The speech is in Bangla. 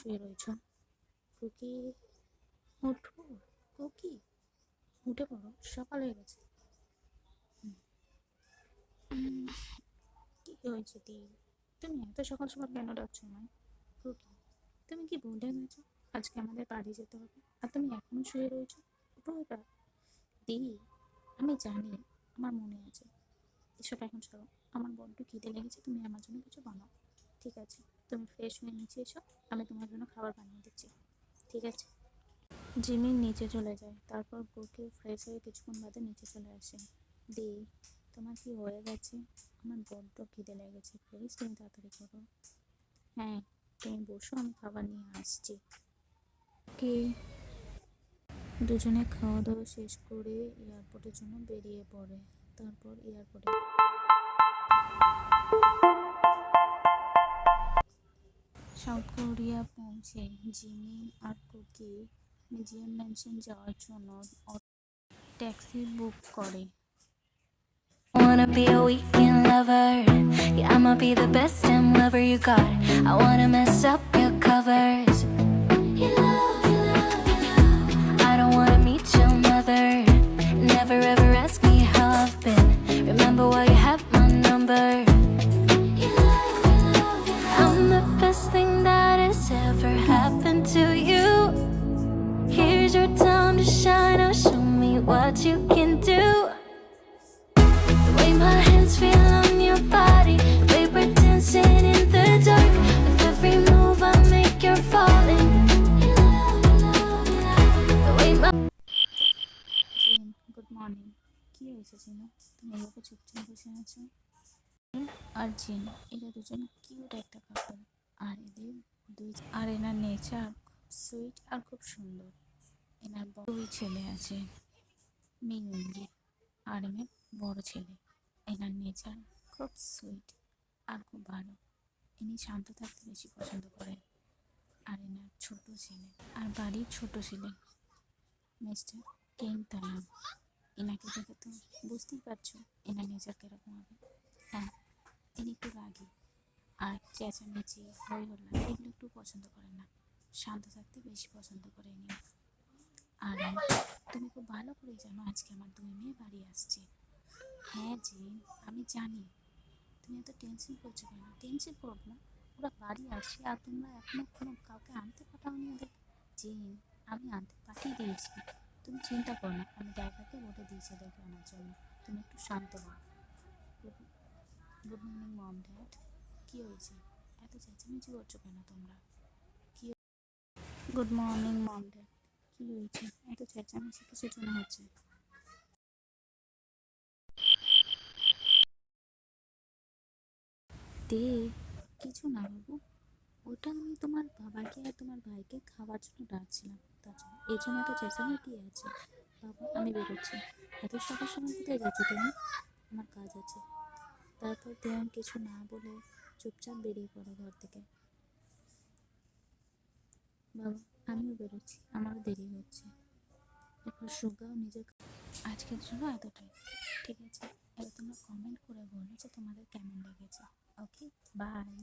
শুয়ে রয়েছ? কুকি, উঠো, কুকি, উঠে পড়ো, সকাল হয়ে গেছে। কি হয়েছে দি তুমি এত সকাল সকাল কেন ডাকছো আমায়? কুকি, তুমি কি ভুলে গেছো আজকে আমাদের বাড়ি যেতে হবে। আর তুমি এখনও শুয়ে রয়েছো? উঠো এবার দি, আমি জানি, আমার মনে আছে। এসব এখন ছাড়ো। আমার বড্ড খিদে লেগেছে, তুমি আমার জন্য কিছু বানাও। ঠিক আছে। তুমি ফ্রেশ হয়ে নিচে এসো, আমি তোমার জন্য খাবার বানিয়ে দিচ্ছি। ঠিক আছে? জিমি নিচে চলে যায়, তারপর বুকে ফ্রেশ হয়ে কিছুক্ষণ বাদে নিচে চলে আসে। দি, তোমার কি হয়ে গেছে? আমার বড্ড খিদে লেগেছে প্লিজ তুমি তাড়াতাড়ি করো। হ্যাঁ তুমি বসো, আমি খাবার নিয়ে আসছি। কি? দুজনে খাওয়া দাওয়া শেষ করে এয়ারপোর্টের জন্য বেরিয়ে পড়ে। তারপর এয়ারপোর্টে সাউথ কোরিয়া পৌঁছে জিমি আর টুকি মিউজিয়াম ম্যানশন যাওয়ার জন্য ট্যাক্সি বুক করে Wanna be a weekend lover. Yeah, I'ma be the best damn lover you got. I wanna mess up your covers. What you can do. The way my hands feel on your body, the way we're dancing in the dark. With every move I make, you're falling. The way my good morning কি হয়েছে জিনু তুমি এভাবে চুপচাপ বসে আছো আর জিন এরা দুজন কিউট একটা কাপল আর এদের দুই আর এনার নেচার সুইট আর খুব সুন্দর এনার দুই ছেলে আছে মিঙ্গি আর এনার বড় ছেলে। এনার নেচার খুব সুইট আর খুব ভালো। ইনি শান্ত থাকতে বেশি পছন্দ করেন। আর এনার ছোট ছেলে আর বাড়ির ছোট ছেলে। মিস্টার কেন তায়াম এনাকে দেখে তো বুঝতেই পারছ এনার নেচার কীরকম হবে। হ্যাঁ তিনি একটু রাগী আর চেঁচামেচি, হই হল্লা এগুলো একটু পছন্দ করেন না। শান্ত থাকতে বেশি পছন্দ করে ইনি। আর তুমি খুব ভালো করেই জানো আজকে আমার দুই মেয়ে বাড়ি আসছে। হ্যাঁ জি, আমি জানি। তুমি এত টেনশন করছ কেন? টেনশন করব না, ওরা বাড়ি আসছে আর তোমরা এখনও কোনো কাউকে আনতে পাঠাওনি ওদের? জি, আমি আনতে পাঠিয়ে দিয়েছি। তুমি চিন্তা করো না, আমি ড্রাইভারকে বলে দিয়েছি ওদেরকে আনার জন্য। তুমি একটু শান্ত হও। Good good morning mom dad. কী হয়েছে? এত চেঁচামেচি করছ কেন তোমরা? কি গুড মর্নিং মম ড্যাড। কী হয়েছে? এত চেঁচামেচি কিসের জন্য হচ্ছে? দে। কিছু না বাবু। ওটা আমি তোমার বাবাকে আর তোমার ভাইকে খাওয়ার জন্য ডাকছিলাম। তাছাড়া এই জন্য তো চেঁচামেচি আছে। বাবা আমি বেরোচ্ছি। এত সকাল সময় কোথায় যাচ্ছি তুমি? আমার কাজ আছে। তারপর দেয়ান কিছু না বলে চুপচাপ বেরিয়ে পড়ে ঘর থেকে। বাবা আমিও বেরোচ্ছি, আমারও দেরি হচ্ছে। এরপর সুগাও নিজের আজকের জন্য এতটাই। ঠিক আছে, এবার তোমরা কমেন্ট করে বলো যে তোমাদের কেমন লেগেছে। Okay bye